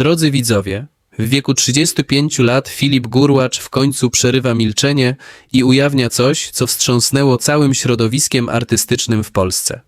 Drodzy widzowie, w wieku 35 lat Filip Gurłacz w końcu przerywa milczenie i ujawnia coś, co wstrząsnęło całym środowiskiem artystycznym w Polsce.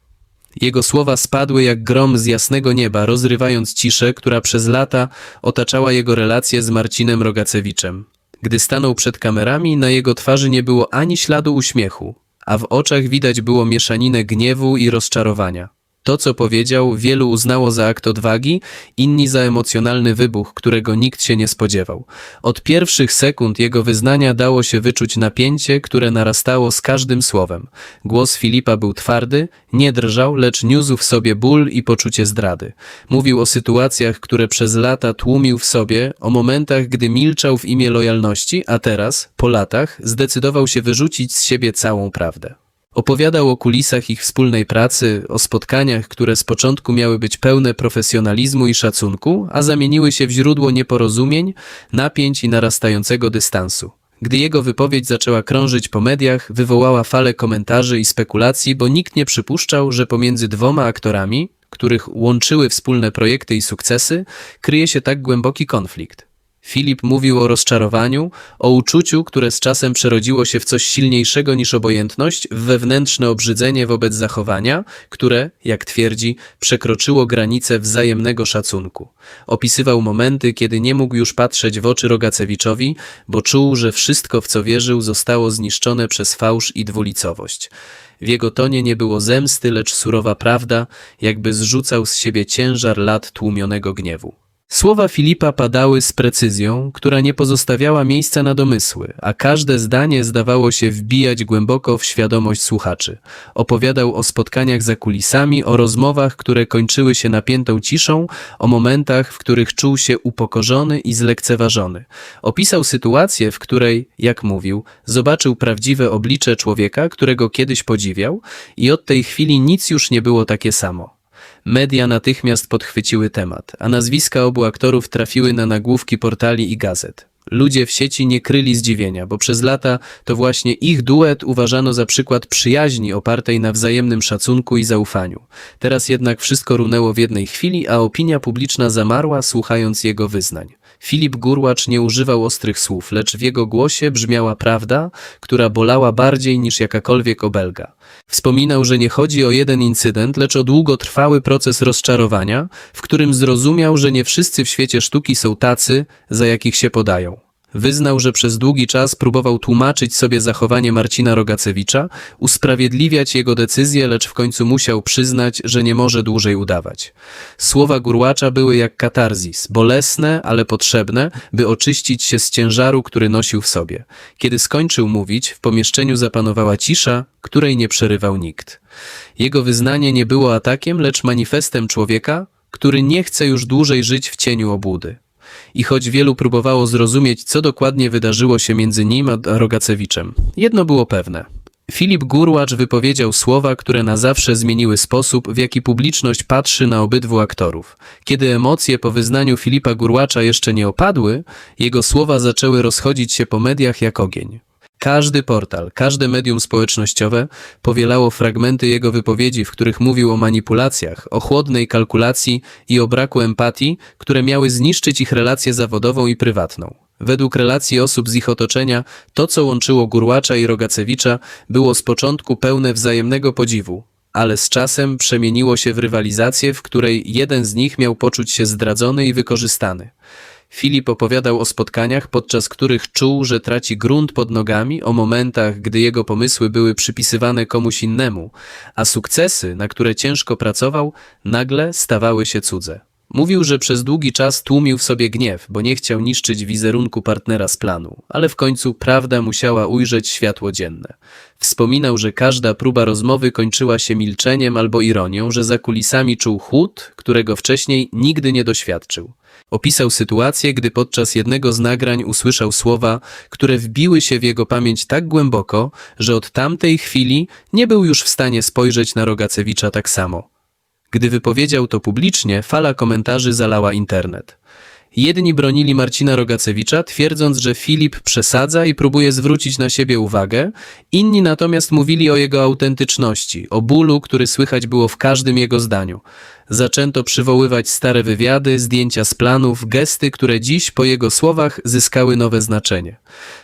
Jego słowa spadły jak grom z jasnego nieba, rozrywając ciszę, która przez lata otaczała jego relacje z Marcinem Rogacewiczem. Gdy stanął przed kamerami, na jego twarzy nie było ani śladu uśmiechu, a w oczach widać było mieszaninę gniewu i rozczarowania. To, co powiedział, wielu uznało za akt odwagi, inni za emocjonalny wybuch, którego nikt się nie spodziewał. Od pierwszych sekund jego wyznania dało się wyczuć napięcie, które narastało z każdym słowem. Głos Filipa był twardy, nie drżał, lecz niósł w sobie ból i poczucie zdrady. Mówił o sytuacjach, które przez lata tłumił w sobie, o momentach, gdy milczał w imię lojalności, a teraz, po latach, zdecydował się wyrzucić z siebie całą prawdę. Opowiadał o kulisach ich wspólnej pracy, o spotkaniach, które z początku miały być pełne profesjonalizmu i szacunku, a zamieniły się w źródło nieporozumień, napięć i narastającego dystansu. Gdy jego wypowiedź zaczęła krążyć po mediach, wywołała falę komentarzy i spekulacji, bo nikt nie przypuszczał, że pomiędzy dwoma aktorami, których łączyły wspólne projekty i sukcesy, kryje się tak głęboki konflikt. Filip mówił o rozczarowaniu, o uczuciu, które z czasem przerodziło się w coś silniejszego niż obojętność, w wewnętrzne obrzydzenie wobec zachowania, które, jak twierdzi, przekroczyło granice wzajemnego szacunku. Opisywał momenty, kiedy nie mógł już patrzeć w oczy Rogacewiczowi, bo czuł, że wszystko, w co wierzył, zostało zniszczone przez fałsz i dwulicowość. W jego tonie nie było zemsty, lecz surowa prawda, jakby zrzucał z siebie ciężar lat tłumionego gniewu. Słowa Filipa padały z precyzją, która nie pozostawiała miejsca na domysły, a każde zdanie zdawało się wbijać głęboko w świadomość słuchaczy. Opowiadał o spotkaniach za kulisami, o rozmowach, które kończyły się napiętą ciszą, o momentach, w których czuł się upokorzony i zlekceważony. Opisał sytuację, w której, jak mówił, zobaczył prawdziwe oblicze człowieka, którego kiedyś podziwiał i od tej chwili nic już nie było takie samo. Media natychmiast podchwyciły temat, a nazwiska obu aktorów trafiły na nagłówki portali i gazet. Ludzie w sieci nie kryli zdziwienia, bo przez lata to właśnie ich duet uważano za przykład przyjaźni opartej na wzajemnym szacunku i zaufaniu. Teraz jednak wszystko runęło w jednej chwili, a opinia publiczna zamarła, słuchając jego wyznań. Filip Gurłacz nie używał ostrych słów, lecz w jego głosie brzmiała prawda, która bolała bardziej niż jakakolwiek obelga. Wspominał, że nie chodzi o jeden incydent, lecz o długotrwały proces rozczarowania, w którym zrozumiał, że nie wszyscy w świecie sztuki są tacy, za jakich się podają. Wyznał, że przez długi czas próbował tłumaczyć sobie zachowanie Marcina Rogacewicza, usprawiedliwiać jego decyzję, lecz w końcu musiał przyznać, że nie może dłużej udawać. Słowa Gurłacza były jak katarzis, bolesne, ale potrzebne, by oczyścić się z ciężaru, który nosił w sobie. Kiedy skończył mówić, w pomieszczeniu zapanowała cisza, której nie przerywał nikt. Jego wyznanie nie było atakiem, lecz manifestem człowieka, który nie chce już dłużej żyć w cieniu obłudy i choć wielu próbowało zrozumieć, co dokładnie wydarzyło się między nim a Rogacewiczem, jedno było pewne. Filip Gurłacz wypowiedział słowa, które na zawsze zmieniły sposób, w jaki publiczność patrzy na obydwu aktorów. Kiedy emocje po wyznaniu Filipa Gurłacza jeszcze nie opadły, jego słowa zaczęły rozchodzić się po mediach jak ogień. Każdy portal, każde medium społecznościowe powielało fragmenty jego wypowiedzi, w których mówił o manipulacjach, o chłodnej kalkulacji i o braku empatii, które miały zniszczyć ich relację zawodową i prywatną. Według relacji osób z ich otoczenia, to co łączyło Gurłacza i Rogacewicza było z początku pełne wzajemnego podziwu, ale z czasem przemieniło się w rywalizację, w której jeden z nich miał poczuć się zdradzony i wykorzystany. Filip opowiadał o spotkaniach, podczas których czuł, że traci grunt pod nogami, o momentach, gdy jego pomysły były przypisywane komuś innemu, a sukcesy, na które ciężko pracował, nagle stawały się cudze. Mówił, że przez długi czas tłumił w sobie gniew, bo nie chciał niszczyć wizerunku partnera z planu, ale w końcu prawda musiała ujrzeć światło dzienne. Wspominał, że każda próba rozmowy kończyła się milczeniem albo ironią, że za kulisami czuł chłód, którego wcześniej nigdy nie doświadczył. Opisał sytuację, gdy podczas jednego z nagrań usłyszał słowa, które wbiły się w jego pamięć tak głęboko, że od tamtej chwili nie był już w stanie spojrzeć na Rogacewicza tak samo. Gdy wypowiedział to publicznie, fala komentarzy zalała internet. Jedni bronili Marcina Rogacewicza, twierdząc, że Filip przesadza i próbuje zwrócić na siebie uwagę, inni natomiast mówili o jego autentyczności, o bólu, który słychać było w każdym jego zdaniu. Zaczęto przywoływać stare wywiady, zdjęcia z planów, gesty, które dziś, po jego słowach, zyskały nowe znaczenie.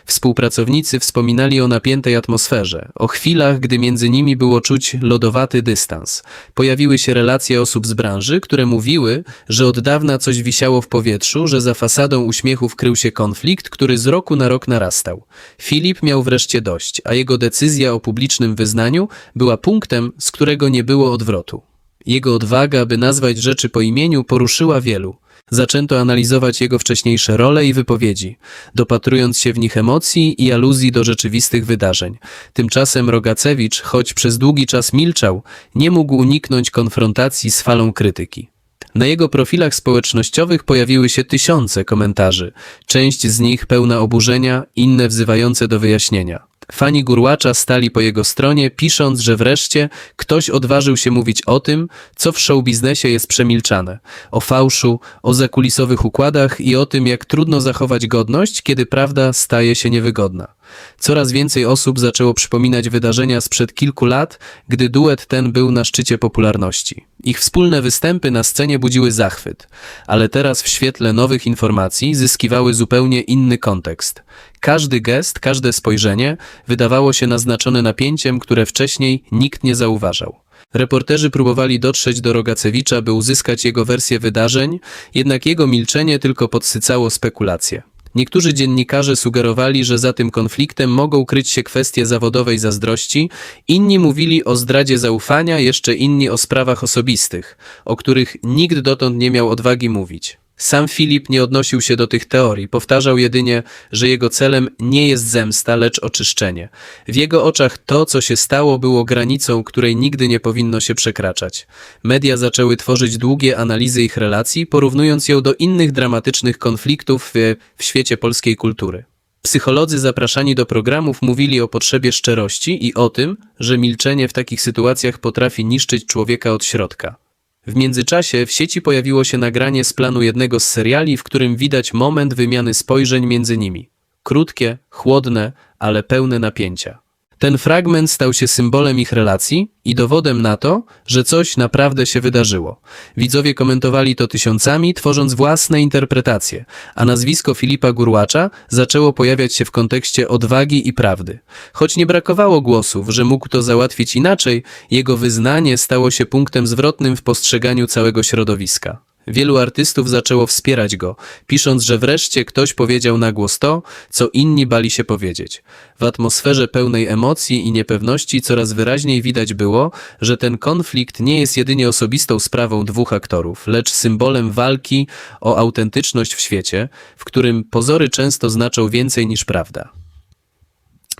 Współpracownicy wspominali o napiętej atmosferze, o chwilach, gdy między nimi było czuć lodowaty dystans. Pojawiły się relacje osób z branży, które mówiły, że od dawna coś wisiało w powietrzu, że za fasadą uśmiechów krył się konflikt, który z roku na rok narastał. Filip miał wreszcie dość, a jego decyzja o publicznym wyznaniu była punktem, z którego nie było odwrotu. Jego odwaga, by nazwać rzeczy po imieniu, poruszyła wielu. Zaczęto analizować jego wcześniejsze role i wypowiedzi, dopatrując się w nich emocji i aluzji do rzeczywistych wydarzeń. Tymczasem Rogacewicz, choć przez długi czas milczał, nie mógł uniknąć konfrontacji z falą krytyki. Na jego profilach społecznościowych pojawiły się tysiące komentarzy, część z nich pełna oburzenia, inne wzywające do wyjaśnienia. Fani Gurłacza stali po jego stronie, pisząc, że wreszcie ktoś odważył się mówić o tym, co w showbiznesie jest przemilczane. O fałszu, o zakulisowych układach i o tym, jak trudno zachować godność, kiedy prawda staje się niewygodna. Coraz więcej osób zaczęło przypominać wydarzenia sprzed kilku lat, gdy duet ten był na szczycie popularności. Ich wspólne występy na scenie budziły zachwyt, ale teraz w świetle nowych informacji zyskiwały zupełnie inny kontekst. Każdy gest, każde spojrzenie wydawało się naznaczone napięciem, które wcześniej nikt nie zauważał. Reporterzy próbowali dotrzeć do Rogacewicza, by uzyskać jego wersję wydarzeń, jednak jego milczenie tylko podsycało spekulacje. Niektórzy dziennikarze sugerowali, że za tym konfliktem mogą kryć się kwestie zawodowej zazdrości, inni mówili o zdradzie zaufania, jeszcze inni o sprawach osobistych, o których nikt dotąd nie miał odwagi mówić. Sam Filip nie odnosił się do tych teorii, powtarzał jedynie, że jego celem nie jest zemsta, lecz oczyszczenie. W jego oczach to, co się stało, było granicą, której nigdy nie powinno się przekraczać. Media zaczęły tworzyć długie analizy ich relacji, porównując ją do innych dramatycznych konfliktów w, w świecie polskiej kultury. Psycholodzy zapraszani do programów mówili o potrzebie szczerości i o tym, że milczenie w takich sytuacjach potrafi niszczyć człowieka od środka. W międzyczasie w sieci pojawiło się nagranie z planu jednego z seriali, w którym widać moment wymiany spojrzeń między nimi. Krótkie, chłodne, ale pełne napięcia. Ten fragment stał się symbolem ich relacji i dowodem na to, że coś naprawdę się wydarzyło. Widzowie komentowali to tysiącami, tworząc własne interpretacje, a nazwisko Filipa Gurłacza zaczęło pojawiać się w kontekście odwagi i prawdy. Choć nie brakowało głosów, że mógł to załatwić inaczej, jego wyznanie stało się punktem zwrotnym w postrzeganiu całego środowiska. Wielu artystów zaczęło wspierać go, pisząc, że wreszcie ktoś powiedział na głos to, co inni bali się powiedzieć. W atmosferze pełnej emocji i niepewności coraz wyraźniej widać było, że ten konflikt nie jest jedynie osobistą sprawą dwóch aktorów, lecz symbolem walki o autentyczność w świecie, w którym pozory często znaczą więcej niż prawda.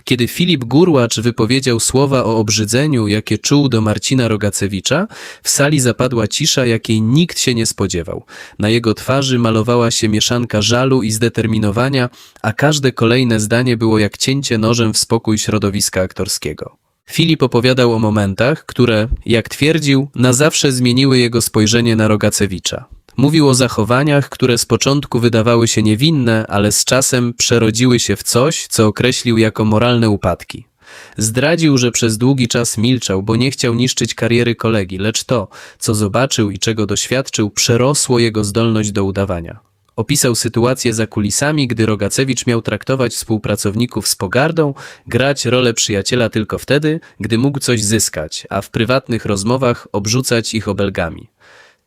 Kiedy Filip Gurłacz wypowiedział słowa o obrzydzeniu, jakie czuł do Marcina Rogacewicza, w sali zapadła cisza, jakiej nikt się nie spodziewał. Na jego twarzy malowała się mieszanka żalu i zdeterminowania, a każde kolejne zdanie było jak cięcie nożem w spokój środowiska aktorskiego. Filip opowiadał o momentach, które, jak twierdził, na zawsze zmieniły jego spojrzenie na Rogacewicza. Mówił o zachowaniach, które z początku wydawały się niewinne, ale z czasem przerodziły się w coś, co określił jako moralne upadki. Zdradził, że przez długi czas milczał, bo nie chciał niszczyć kariery kolegi, lecz to, co zobaczył i czego doświadczył, przerosło jego zdolność do udawania. Opisał sytuację za kulisami, gdy Rogacewicz miał traktować współpracowników z pogardą, grać rolę przyjaciela tylko wtedy, gdy mógł coś zyskać, a w prywatnych rozmowach obrzucać ich obelgami.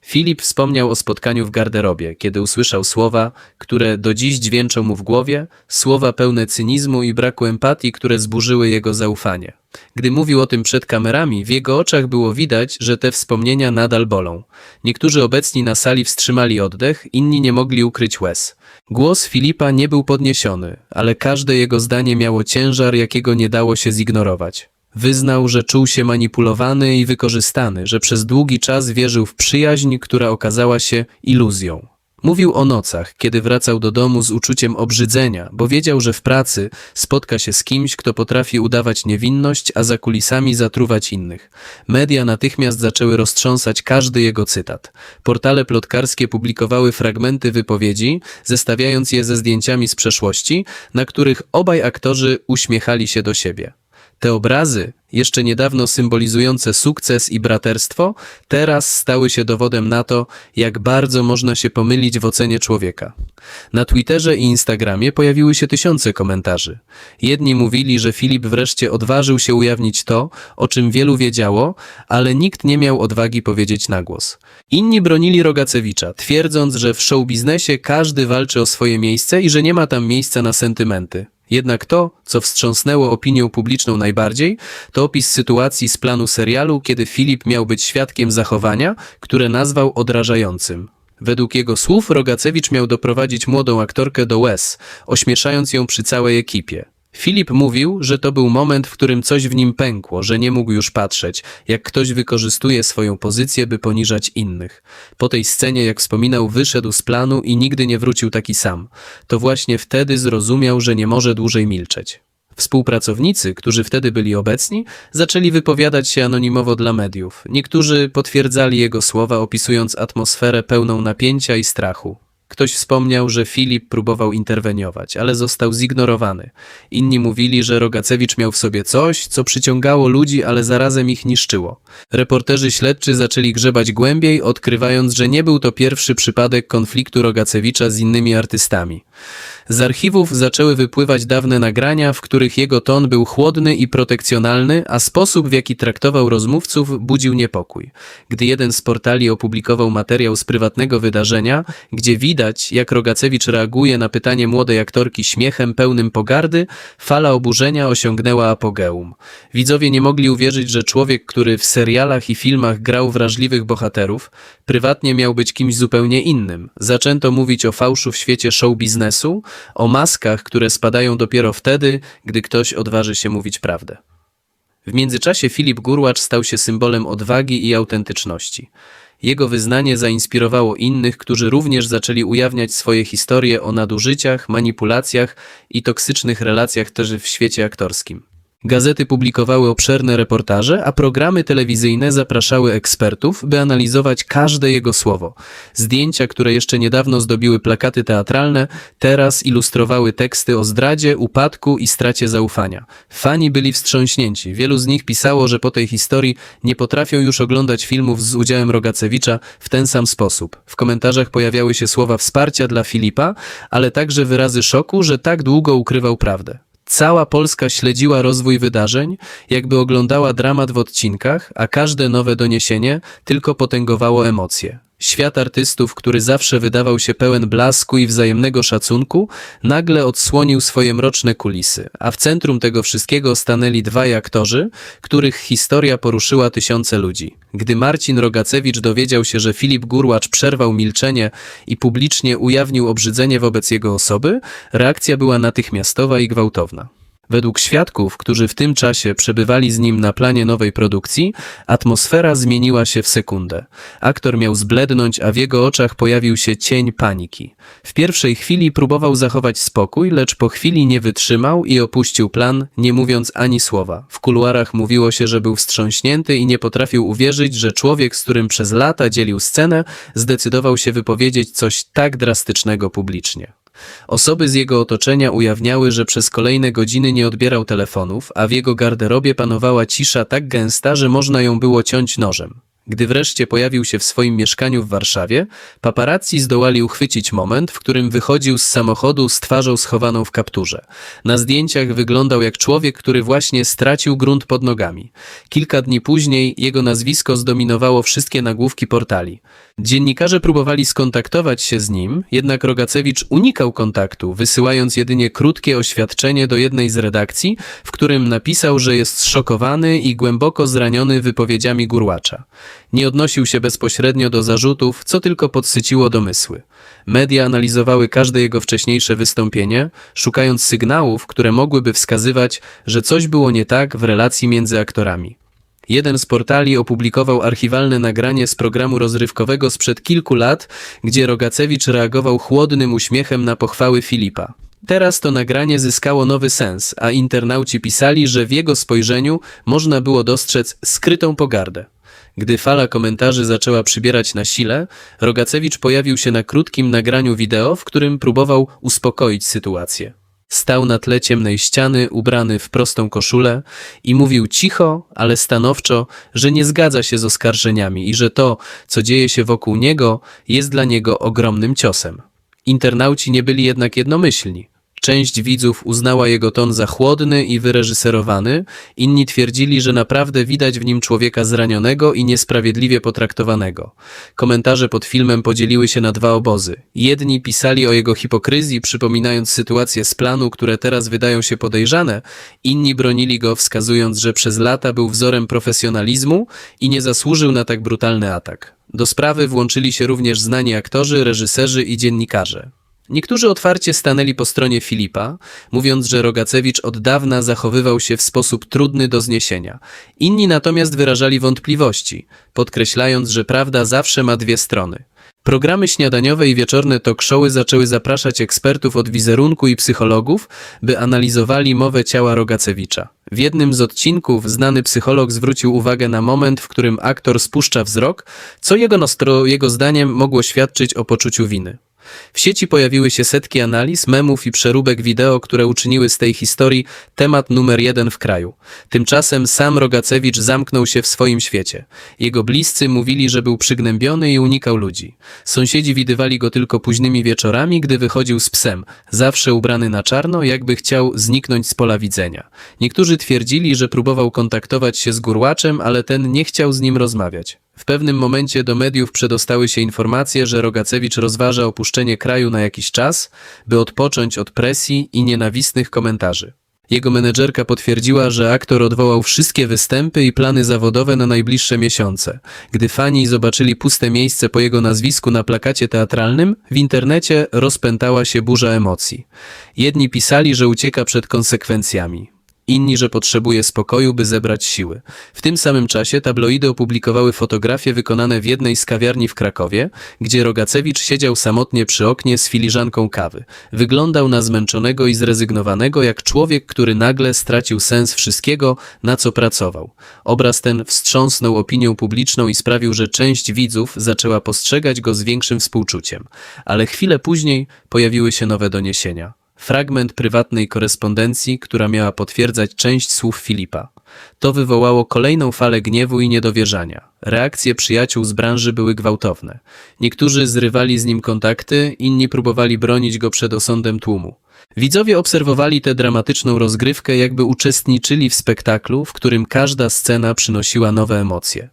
Filip wspomniał o spotkaniu w garderobie, kiedy usłyszał słowa, które do dziś dźwięczą mu w głowie, słowa pełne cynizmu i braku empatii, które zburzyły jego zaufanie. Gdy mówił o tym przed kamerami, w jego oczach było widać, że te wspomnienia nadal bolą. Niektórzy obecni na sali wstrzymali oddech, inni nie mogli ukryć łez. Głos Filipa nie był podniesiony, ale każde jego zdanie miało ciężar, jakiego nie dało się zignorować. Wyznał, że czuł się manipulowany i wykorzystany, że przez długi czas wierzył w przyjaźń, która okazała się iluzją. Mówił o nocach, kiedy wracał do domu z uczuciem obrzydzenia, bo wiedział, że w pracy spotka się z kimś, kto potrafi udawać niewinność, a za kulisami zatruwać innych. Media natychmiast zaczęły roztrząsać każdy jego cytat. Portale plotkarskie publikowały fragmenty wypowiedzi, zestawiając je ze zdjęciami z przeszłości, na których obaj aktorzy uśmiechali się do siebie. Te obrazy, jeszcze niedawno symbolizujące sukces i braterstwo, teraz stały się dowodem na to, jak bardzo można się pomylić w ocenie człowieka. Na Twitterze i Instagramie pojawiły się tysiące komentarzy. Jedni mówili, że Filip wreszcie odważył się ujawnić to, o czym wielu wiedziało, ale nikt nie miał odwagi powiedzieć na głos. Inni bronili Rogacewicza, twierdząc, że w showbiznesie każdy walczy o swoje miejsce i że nie ma tam miejsca na sentymenty. Jednak to, co wstrząsnęło opinią publiczną najbardziej, to opis sytuacji z planu serialu, kiedy Filip miał być świadkiem zachowania, które nazwał odrażającym. Według jego słów Rogacewicz miał doprowadzić młodą aktorkę do łez, ośmieszając ją przy całej ekipie. Filip mówił, że to był moment, w którym coś w nim pękło, że nie mógł już patrzeć, jak ktoś wykorzystuje swoją pozycję, by poniżać innych. Po tej scenie, jak wspominał, wyszedł z planu i nigdy nie wrócił taki sam. To właśnie wtedy zrozumiał, że nie może dłużej milczeć. Współpracownicy, którzy wtedy byli obecni, zaczęli wypowiadać się anonimowo dla mediów. Niektórzy potwierdzali jego słowa, opisując atmosferę pełną napięcia i strachu. Ktoś wspomniał, że Filip próbował interweniować, ale został zignorowany. Inni mówili, że Rogacewicz miał w sobie coś, co przyciągało ludzi, ale zarazem ich niszczyło. Reporterzy śledczy zaczęli grzebać głębiej, odkrywając, że nie był to pierwszy przypadek konfliktu Rogacewicza z innymi artystami. Z archiwów zaczęły wypływać dawne nagrania, w których jego ton był chłodny i protekcjonalny, a sposób, w jaki traktował rozmówców, budził niepokój. Gdy jeden z portali opublikował materiał z prywatnego wydarzenia, gdzie widać, jak Rogacewicz reaguje na pytanie młodej aktorki śmiechem pełnym pogardy, fala oburzenia osiągnęła apogeum. Widzowie nie mogli uwierzyć, że człowiek, który w serialach i filmach grał wrażliwych bohaterów, prywatnie miał być kimś zupełnie innym. Zaczęto mówić o fałszu w świecie show biznesu, o maskach, które spadają dopiero wtedy, gdy ktoś odważy się mówić prawdę. W międzyczasie Filip Gurłacz stał się symbolem odwagi i autentyczności. Jego wyznanie zainspirowało innych, którzy również zaczęli ujawniać swoje historie o nadużyciach, manipulacjach i toksycznych relacjach też w świecie aktorskim. Gazety publikowały obszerne reportaże, a programy telewizyjne zapraszały ekspertów, by analizować każde jego słowo. Zdjęcia, które jeszcze niedawno zdobiły plakaty teatralne, teraz ilustrowały teksty o zdradzie, upadku i stracie zaufania. Fani byli wstrząśnięci. Wielu z nich pisało, że po tej historii nie potrafią już oglądać filmów z udziałem Rogacewicza w ten sam sposób. W komentarzach pojawiały się słowa wsparcia dla Filipa, ale także wyrazy szoku, że tak długo ukrywał prawdę. Cała Polska śledziła rozwój wydarzeń, jakby oglądała dramat w odcinkach, a każde nowe doniesienie tylko potęgowało emocje. Świat artystów, który zawsze wydawał się pełen blasku i wzajemnego szacunku, nagle odsłonił swoje mroczne kulisy, a w centrum tego wszystkiego stanęli dwaj aktorzy, których historia poruszyła tysiące ludzi. Gdy Marcin Rogacewicz dowiedział się, że Filip Gurłacz przerwał milczenie i publicznie ujawnił obrzydzenie wobec jego osoby, reakcja była natychmiastowa i gwałtowna. Według świadków, którzy w tym czasie przebywali z nim na planie nowej produkcji, atmosfera zmieniła się w sekundę. Aktor miał zblednąć, a w jego oczach pojawił się cień paniki. W pierwszej chwili próbował zachować spokój, lecz po chwili nie wytrzymał i opuścił plan, nie mówiąc ani słowa. W kuluarach mówiło się, że był wstrząśnięty i nie potrafił uwierzyć, że człowiek, z którym przez lata dzielił scenę, zdecydował się wypowiedzieć coś tak drastycznego publicznie. Osoby z jego otoczenia ujawniały, że przez kolejne godziny nie odbierał telefonów, a w jego garderobie panowała cisza tak gęsta, że można ją było ciąć nożem. Gdy wreszcie pojawił się w swoim mieszkaniu w Warszawie, paparazzi zdołali uchwycić moment, w którym wychodził z samochodu z twarzą schowaną w kapturze. Na zdjęciach wyglądał jak człowiek, który właśnie stracił grunt pod nogami. Kilka dni później jego nazwisko zdominowało wszystkie nagłówki portali. Dziennikarze próbowali skontaktować się z nim, jednak Rogacewicz unikał kontaktu, wysyłając jedynie krótkie oświadczenie do jednej z redakcji, w którym napisał, że jest zszokowany i głęboko zraniony wypowiedziami Gurłacza. Nie odnosił się bezpośrednio do zarzutów, co tylko podsyciło domysły. Media analizowały każde jego wcześniejsze wystąpienie, szukając sygnałów, które mogłyby wskazywać, że coś było nie tak w relacji między aktorami. Jeden z portali opublikował archiwalne nagranie z programu rozrywkowego sprzed kilku lat, gdzie Rogacewicz reagował chłodnym uśmiechem na pochwały Filipa. Teraz to nagranie zyskało nowy sens, a internauci pisali, że w jego spojrzeniu można było dostrzec skrytą pogardę. Gdy fala komentarzy zaczęła przybierać na sile, Rogacewicz pojawił się na krótkim nagraniu wideo, w którym próbował uspokoić sytuację. Stał na tle ciemnej ściany, ubrany w prostą koszulę i mówił cicho, ale stanowczo, że nie zgadza się z oskarżeniami i że to, co dzieje się wokół niego, jest dla niego ogromnym ciosem. Internauci nie byli jednak jednomyślni. Część widzów uznała jego ton za chłodny i wyreżyserowany, inni twierdzili, że naprawdę widać w nim człowieka zranionego i niesprawiedliwie potraktowanego. Komentarze pod filmem podzieliły się na dwa obozy. Jedni pisali o jego hipokryzji, przypominając sytuacje z planu, które teraz wydają się podejrzane, inni bronili go, wskazując, że przez lata był wzorem profesjonalizmu i nie zasłużył na tak brutalny atak. Do sprawy włączyli się również znani aktorzy, reżyserzy i dziennikarze. Niektórzy otwarcie stanęli po stronie Filipa, mówiąc, że Rogacewicz od dawna zachowywał się w sposób trudny do zniesienia. Inni natomiast wyrażali wątpliwości, podkreślając, że prawda zawsze ma dwie strony. Programy śniadaniowe i wieczorne talk showy zaczęły zapraszać ekspertów od wizerunku i psychologów, by analizowali mowę ciała Rogacewicza. W jednym z odcinków znany psycholog zwrócił uwagę na moment, w którym aktor spuszcza wzrok, co jego, jego zdaniem mogło świadczyć o poczuciu winy. W sieci pojawiły się setki analiz, memów i przeróbek wideo, które uczyniły z tej historii temat numer jeden w kraju. Tymczasem sam Rogacewicz zamknął się w swoim świecie. Jego bliscy mówili, że był przygnębiony i unikał ludzi. Sąsiedzi widywali go tylko późnymi wieczorami, gdy wychodził z psem, zawsze ubrany na czarno, jakby chciał zniknąć z pola widzenia. Niektórzy twierdzili, że próbował kontaktować się z Gurłaczem, ale ten nie chciał z nim rozmawiać. W pewnym momencie do mediów przedostały się informacje, że Rogacewicz rozważa opuszczenie kraju na jakiś czas, by odpocząć od presji i nienawistnych komentarzy. Jego menedżerka potwierdziła, że aktor odwołał wszystkie występy i plany zawodowe na najbliższe miesiące. Gdy fani zobaczyli puste miejsce po jego nazwisku na plakacie teatralnym, w internecie rozpętała się burza emocji. Jedni pisali, że ucieka przed konsekwencjami. Inni, że potrzebuje spokoju, by zebrać siły. W tym samym czasie tabloidy opublikowały fotografie wykonane w jednej z kawiarni w Krakowie, gdzie Rogacewicz siedział samotnie przy oknie z filiżanką kawy. Wyglądał na zmęczonego i zrezygnowanego, jak człowiek, który nagle stracił sens wszystkiego, na co pracował. Obraz ten wstrząsnął opinią publiczną i sprawił, że część widzów zaczęła postrzegać go z większym współczuciem. Ale chwilę później pojawiły się nowe doniesienia. Fragment prywatnej korespondencji, która miała potwierdzać część słów Filipa. To wywołało kolejną falę gniewu i niedowierzania. Reakcje przyjaciół z branży były gwałtowne. Niektórzy zrywali z nim kontakty, inni próbowali bronić go przed osądem tłumu. Widzowie obserwowali tę dramatyczną rozgrywkę, jakby uczestniczyli w spektaklu, w którym każda scena przynosiła nowe emocje.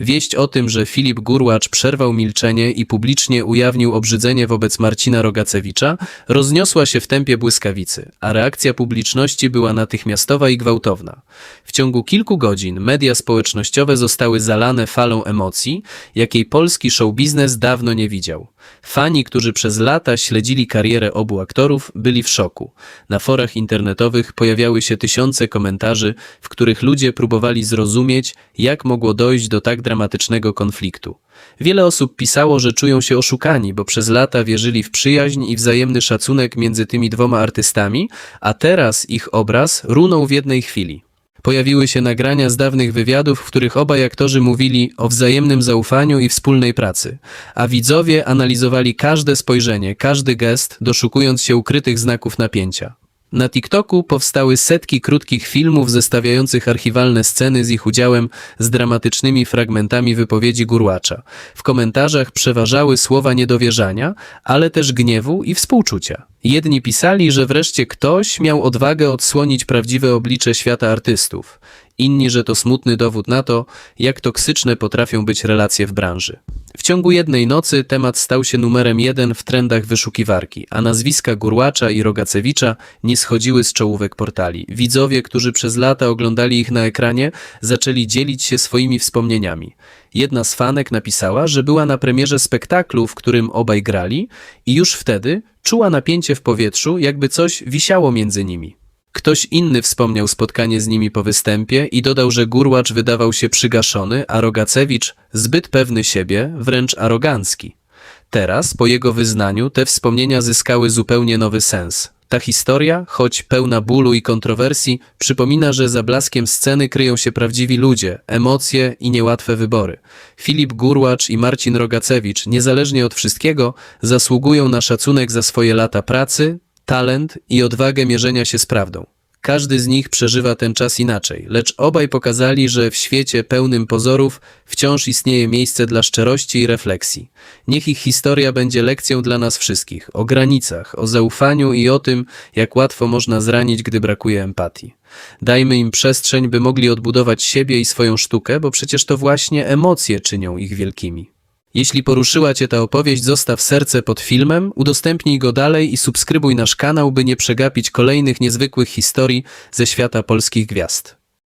Wieść o tym, że Filip Gurłacz przerwał milczenie i publicznie ujawnił obrzydzenie wobec Marcina Rogacewicza, rozniosła się w tempie błyskawicy, a reakcja publiczności była natychmiastowa i gwałtowna. W ciągu kilku godzin media społecznościowe zostały zalane falą emocji, jakiej polski showbiznes dawno nie widział. Fani, którzy przez lata śledzili karierę obu aktorów, byli w szoku. Na forach internetowych pojawiały się tysiące komentarzy, w których ludzie próbowali zrozumieć, jak mogło dojść do tak dramatycznego konfliktu. Wiele osób pisało, że czują się oszukani, bo przez lata wierzyli w przyjaźń i wzajemny szacunek między tymi dwoma artystami, a teraz ich obraz runął w jednej chwili. Pojawiły się nagrania z dawnych wywiadów, w których obaj aktorzy mówili o wzajemnym zaufaniu i wspólnej pracy, a widzowie analizowali każde spojrzenie, każdy gest, doszukując się ukrytych znaków napięcia. Na TikToku powstały setki krótkich filmów zestawiających archiwalne sceny z ich udziałem z dramatycznymi fragmentami wypowiedzi Gurłacza. W komentarzach przeważały słowa niedowierzania, ale też gniewu i współczucia. Jedni pisali, że wreszcie ktoś miał odwagę odsłonić prawdziwe oblicze świata artystów. Inni, że to smutny dowód na to, jak toksyczne potrafią być relacje w branży. W ciągu jednej nocy temat stał się numerem jeden w trendach wyszukiwarki, a nazwiska Gurłacza i Rogacewicza nie schodziły z czołówek portali. Widzowie, którzy przez lata oglądali ich na ekranie, zaczęli dzielić się swoimi wspomnieniami. Jedna z fanek napisała, że była na premierze spektaklu, w którym obaj grali i już wtedy czuła napięcie w powietrzu, jakby coś wisiało między nimi. Ktoś inny wspomniał spotkanie z nimi po występie i dodał, że Gurłacz wydawał się przygaszony, a Rogacewicz zbyt pewny siebie, wręcz arogancki. Teraz, po jego wyznaniu, te wspomnienia zyskały zupełnie nowy sens. Ta historia, choć pełna bólu i kontrowersji, przypomina, że za blaskiem sceny kryją się prawdziwi ludzie, emocje i niełatwe wybory. Filip Gurłacz i Marcin Rogacewicz, niezależnie od wszystkiego, zasługują na szacunek za swoje lata pracy, talent i odwagę mierzenia się z prawdą. Każdy z nich przeżywa ten czas inaczej, lecz obaj pokazali, że w świecie pełnym pozorów wciąż istnieje miejsce dla szczerości i refleksji. Niech ich historia będzie lekcją dla nas wszystkich o granicach, o zaufaniu i o tym, jak łatwo można zranić, gdy brakuje empatii. Dajmy im przestrzeń, by mogli odbudować siebie i swoją sztukę, bo przecież to właśnie emocje czynią ich wielkimi. Jeśli poruszyła Cię ta opowieść, zostaw serce pod filmem, udostępnij go dalej i subskrybuj nasz kanał, by nie przegapić kolejnych niezwykłych historii ze świata polskich gwiazd.